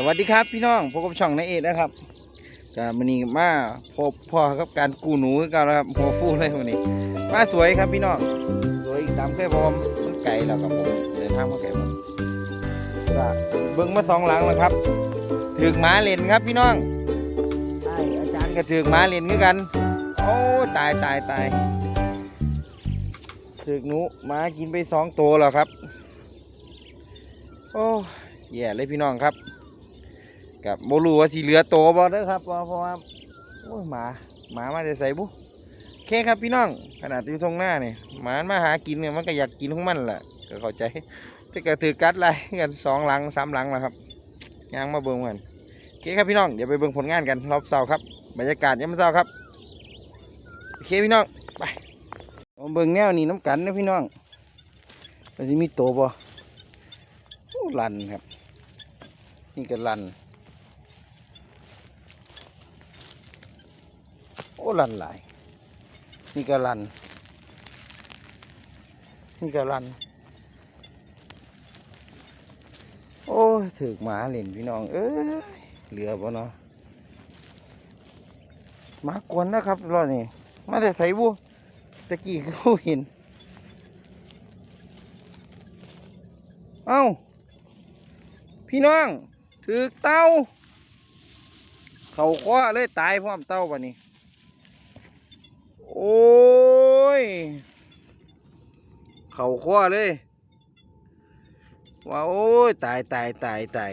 สวัสดีครับพี่น้องพบกับช่องนายเอกนะครับก็มันนี้มาพบพ่อกับการกู้หนูกันแล้วครับหัวฟูเลยวันนี้มาสวยครับพี่น้องสวยตามเคยพร้อมมันไก่แล้วครับผมเดินทางมาไก่หมดก็เบิ้งมาสองหลังแล้วครับถือกหมาเล่นครับพี่น้องใช่อาจารย์ก็ถือกหมาเล่นคือกันโอ้ตายตายตายถือหนูหมากินไปสองตัวแล้วครับ โอ้แย่เลยพี่น้องครับ กับโมลูว่าสีเหลือโตบ่เด้อครับเพราะว่าโอ้หมาหมามาจะใส่บุโอเคครับพี่น้องขนาดอยู่ตรงหน้าเนี่ยหมามาหากินเนี่ยมันก็อยากกินของมันแหละก็เข้าใจแต่ก็ถือกัดไรกันสองหลังสามหลังแล้วครับย่างมาเบิ่งกันโอเคครับพี่น้องเดี๋ยวไปเบิ่งผลงานกันรอบเสาร์ครับบรรยากาศยามเสาร์ครับโอเคพี่น้องไปมาเบิ่งแนวนี้น้ำกันนะพี่น้องมันจะมีโตบ่โอ้ลันครับ นี่ก็ลัน โอ้ลันหลาย นี่ก็ลัน นี่ก็ลัน โอ้ยถือหมาเล่นพี่น้อง เอ้ย เหลือบ่เนาะหมากวนนะครับรอดนี่ มาแต่ใส่บุตะกี้เขาเห็น เอ้า พี่น้อง ถือเต้า เขาคว้าเลยตายพร้อมเต้าปะนี่ โอ้ย เข่าคว้าเลยว่าโอ้ย ตายตายตายตาย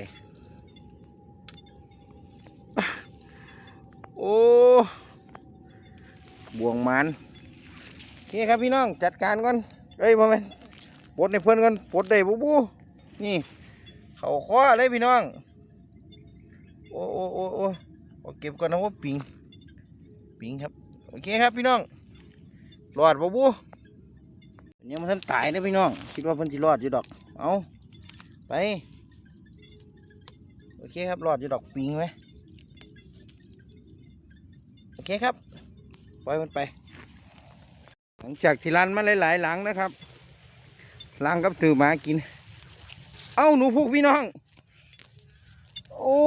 โอ้บ่วงมันโอเคครับพี่น้องจัดการก่อนเอ้ยพ่อแม่ปลดในเพื่อนก่อนปลดได้บูบูนี่เขาคว้าเลยพี่น้อง โอ้โอ้โอ้โอ้เอาเก็บก่อนนะว่าปิง ปิงครับ โอเคครับพี่น้อง รอดบ่บูยังมันทันตายนะพี่น้อง คิดว่าเพิ่นสิรอดอยู่ดอก เอาไป โอเคครับ รอดอยู่ดอกปิงไหมโอเคครับ ปล่อยมันไป หลังจากที่รันมาหลายๆหลังนะครับหลังกับถือหมากิน เอ้าหนูพุกพี่น้อง โอ้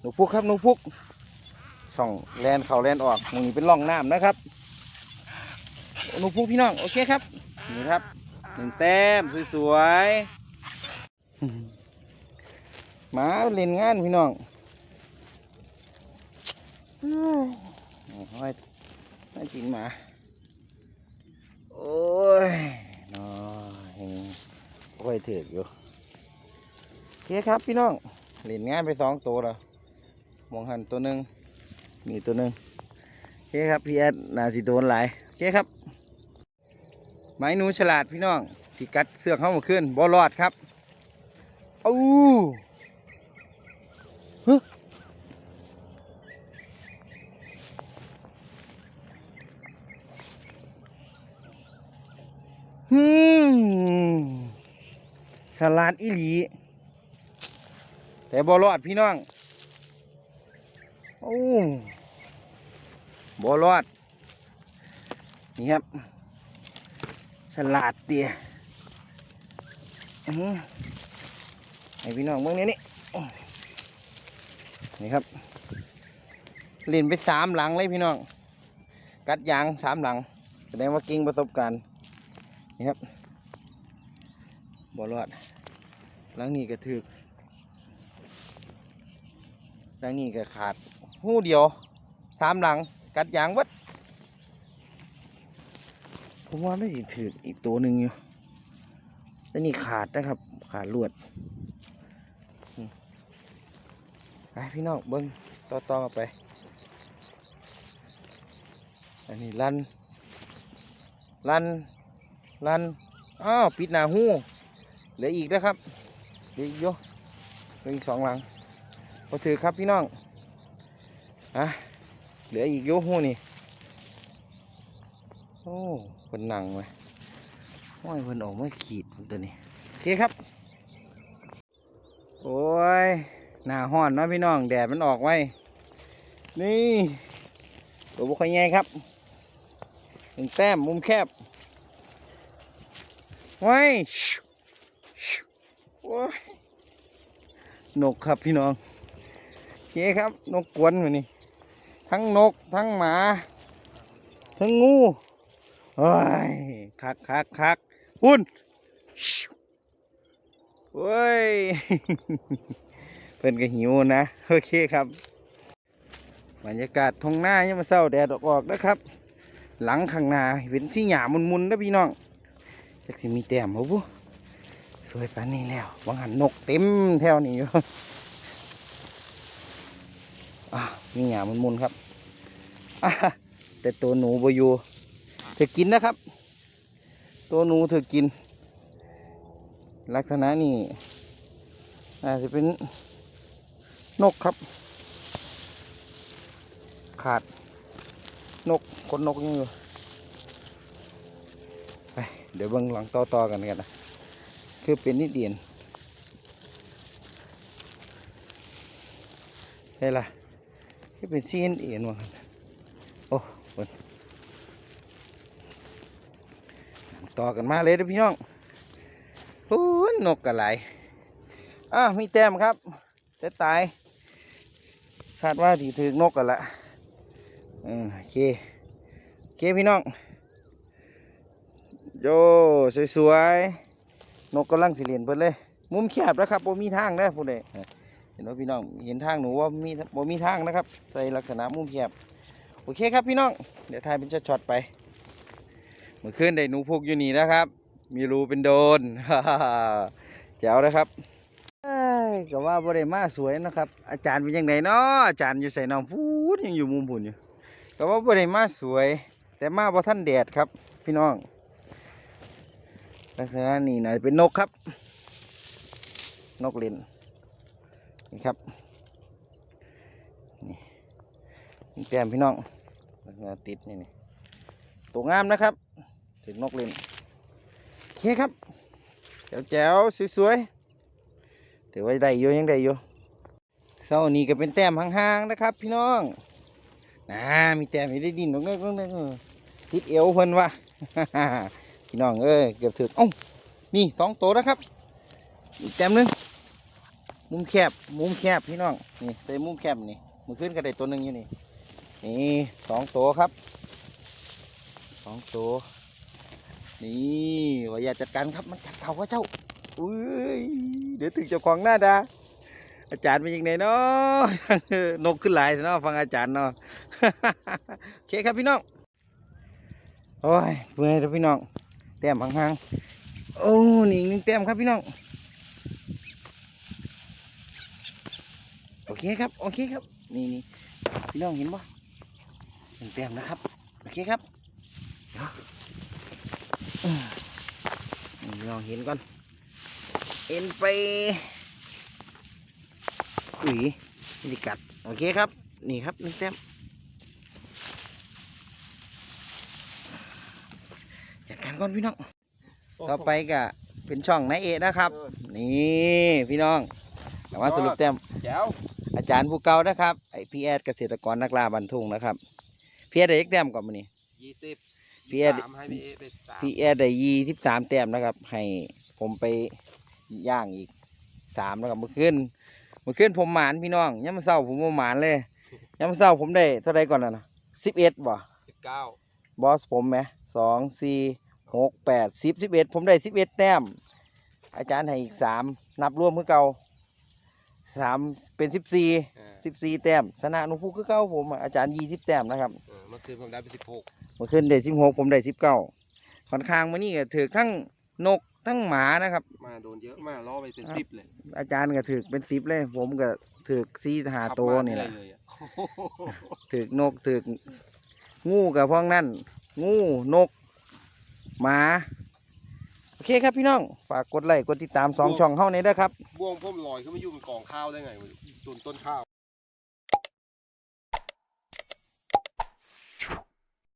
หนูพุกครับหนูพุกส่องแลนเข่าแลนออกตรงนี้เป็นร่องน้ำนะครับ หนูพุกพี่น้อง โอเคครับ นี่ครับหนึ่งแต้มสวยๆหมาเล่นงานพี่น้องเฮ้ยห้อยน่ากินหมา โอ้ยน้อยค่อยถือกอยู่โอเคครับพี่น้องเล่นงานไปสองตัวแล้วมองหันตัวหนึ่งมีตัวหนึ่งโอเคครับพี่แอดนาสิโดนหลายโอเคครับ ไม้หนูฉลาดพี่น้องที่กัดเสือกเข้ามาขึ้นบอรอดครับอู้ฮึฮึมฉลาดอีหลี แต่บอรอดพี่น้องโอ้บอรอด นี่ครับ ฉลาดเตี้ยอื้อหือให้พี่น้องเมื่อนี้นี่นี่ครับเล่นไปสามหลังเลยพี่น้อง กัดยางสามหลัง แสดงว่าเก่งประสบการณ์นี่ครับบอรอดหลังนี้ก็ถึกหลังนี้ก็ขาดหูเดียวสามหลัง กัดยางวัด ผมว่าไม่ถืออีกตัวหนึ่งอยู่แล้วนี่ขาดนะครับ ขาดลวดไปพี่น้องเบิ้งต่อต่อๆไป อันนี้ลัน ลัน ลัน อ้าวปิดหน้าหูเหลืออีกนะครับเหลืออีกโยเหลืออีกสองหลังพอถือครับพี่น้องอะเหลืออีกโยอะหูนี่ โอ้ คนนั่งไว้ห้อยเพิ่นออกมาขีดตัวนี้โอเคครับ โอ้ยหน้าห้อนเนาะพี่น้องแดดมันออกไว้ นี่ตัวบุคคลใหญ่ครับหนึ่งแต้มมุมแคบไว้โอ้ยนกครับพี่น้องโอเคครับ นกกวนมานี่ทั้งนกทั้งหมา ทั้งงู โอ้ยคักคักคักหุ่นชิวโอ้ยเพิ่อนก็หิวนะ โอเคครับบรรยากาศทงหน้ายังมาเศร้าแดดออกๆนะครับ หลังข้างหน้าเป็นสีหยามุนๆนะพี่น้องจักสิมีแต้มบ่บุสวยปานนี้แล้ววังหันนกเต็มแถวนี้อยู่อะมีหยามุนๆครับแต่ตัวหนูบอยู่ เธอกินนะครับ ตัวหนูเธอกิน ลักษณะนี้อาจจะเป็นนกครับ ขาดนกขนนกยังอยู่ไปเดี๋ยวเบิ่งหลังต่อๆกันกันนะคือเป็นนิดเดียนเฮ้ล่ะคือเป็นซีนเอียนวะโอ้เบิ่ง ต่อกันมาเลยด้อพี่น้องโอ้ยนกกระไหลายอะมีแต้มครับแต่ตายคาดว่าถีถึงนกกันละเออโอเคโอเคพี่น้องโยสวยๆนกกำลังสิเลียนเพิ่นเลย มุมแคบนะครับบ่มีทางนะผู้ใดเออเห็นว่าพี่น้องเห็นทางหนูว่ามีบ่มีทางนะครับใส่ลักษณะมุมแคบโอเคครับพี่น้องเดี๋ยวถ่ายเป็นช็อตๆไป มื่อคืนได้หนูพกอยู่นี่นะครับ มีรูเป็นโดนแจ๋วนะครับก็ว่าบ่ได้มาสวยนะครับ อาจารย์เป็นยังไงเนาะอาจารย์อยู่ใส่น้องพูดยังอยู่มุมพุ่นอยู่ก็ว่าบ่ได้มาสวย แต่มาบ่ท่านแดดครับ พี่น้อง ลักษณะนี้น่าจะเป็นนกครับ นกเลนนี่ครับนี่นี่แต้มพี่น้องลักษณะติดนี่นี่ตัวงามนะครับ ถึงนกเล่นโอเคครับแจ๋วๆสวยๆถือว่าได้อยู่ยังได้อยู่เสานี้ก็เป็นแต้มห่างๆนะครับ พี่น้องนะมีแต้มให้ได้ดินตรงนี้ตรงนี้ติดเอวเพิ่นวะพี่น้องเอ้ยเกือบถึงเอ้านี่สองตัวนะครับอีกแต้มหนึงมุมแคบมุมแคบพี่น้องนี่ใส่มุมแคบนี่มือขึ้นก็ได้ตัวหนึ่งอยู่นี่นี่สองตัวครับสองตัว นี่ว่าอย่าจัดการครับมันกัดเข่าว่าเจ้าอุ้ยเดี๋ยวถึงเจ้าของหน้าดาอาจารย์เป็นยังไงเนาะนกขึ้นหลายเนาะฟังอาจารย์เนาะโอเคครับพี่น้องโอ้ยเมื่อยแล้วพี่น้องแต้มห่างๆโอ้นี่อีกหนึ่งแต้มครับพี่น้องโอเคครับโอเคครับนี่นี่พี่น้องเห็นปะหนึ่งแต้มนะครับโอเคครับเดี๋ยว อืมนี่พี่น้องเห็นก่อนเอ็นไปอุ๋ยไม่ได้กัด โอเคครับ นี่ครับหนึ่งแต้มจัดการก่อนพี่น้อง ต่อไปก็เป็นช่องนายเอะนะครับ นี่พี่น้องแต่ว่าสรุปแต้มแจ๋วอาจารย์ผู้เก่านะครับ ไอพีแอดเกษตรกรนักล่าบันทุ่งนะครับ พี่แอดได้อีกแต้มก่อนมานี่ยี่สิบ พี่เอสามให้พี่เอไปสามพี่แอดได้ยี่สิบสามแต้มนะครับ ให้ผมไปย่างอีกสามนะครับเมื่อคืนเมื่อคืนผมหมานพี่น้องยังมาเศร้าผมบ่หมานเลยยังมาเศร้าผมได้เท่าไรก่อนนะนะสิบเอ็ดบ่สิบเก้าบอสผมไหมสองสี่หกแปดสิบสิบเอ็ดผมได้สิบเอ็ดแต้ม อาจารย์ให้อีกสามนับรวมคือเก่าสามเป็นสิบสี่เออ สิบสี่แต้มชนะหนุพูคือเก่าผมอะอาจารย์ยี่สิบแต้มนะครับเออเมื่อคืนผมได้ไปสิบหกเมื่อคืนได้สิบหกผมได้สิบเก้าค่อนข้างมานี่ก็ถือทั้งนกทั้งหมานะครับ มาโดนเยอะมากล่อไปเป็นสิบเลยอาจารย์ก็ถือเป็นสิบเลย ผมก็ถือซีหาขับโตวมานี่แหละเรื่อยๆอะถือกนกถือกงูกับพวกนั่นงูนก หมา โอเคครับพี่น้อง ฝากกดไลค์กดติดตามสองช่องเข้าในเด้อครับ บ่วงพ่มลอยขึ้นมาอยู่บนกองข้าวได้ไงวะต้นต้นข้าว